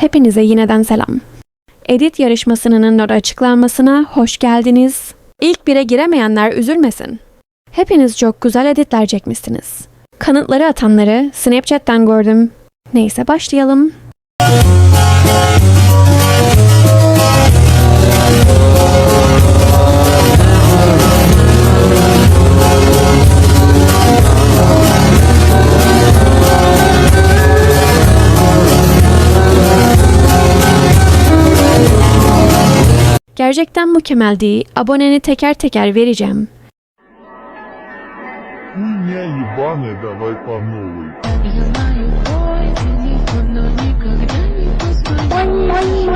Hepinize yineden selam. Edit yarışmasının not açıklanmasına hoş geldiniz. İlk bire giremeyenler üzülmesin. Hepiniz çok güzel editler çekmişsiniz. Kanıtları atanları Snapchat'ten gördüm. Neyse başlayalım. Gerçekten mükemmeldi. Aboneni teker teker vereceğim. Хуйня ебаная, давай по новой. Я знаю, бой, ты никуда никогда не позвонишь.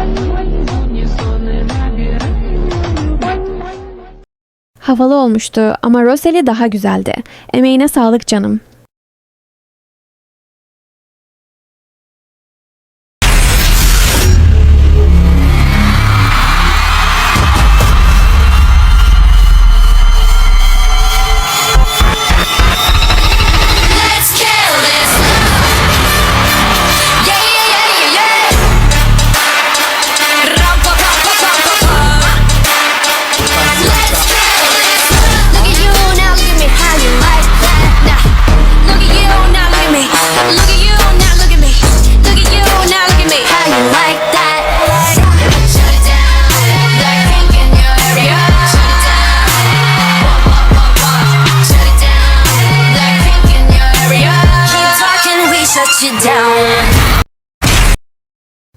Не сонный набирай. Havalı olmuştu ama Roseli daha güzeldi. Emeğine sağlık canım.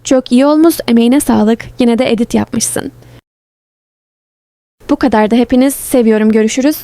Çok iyi olmuş, emeğine sağlık. Yine de edit yapmışsın. Bu kadar da hepiniz seviyorum. Görüşürüz.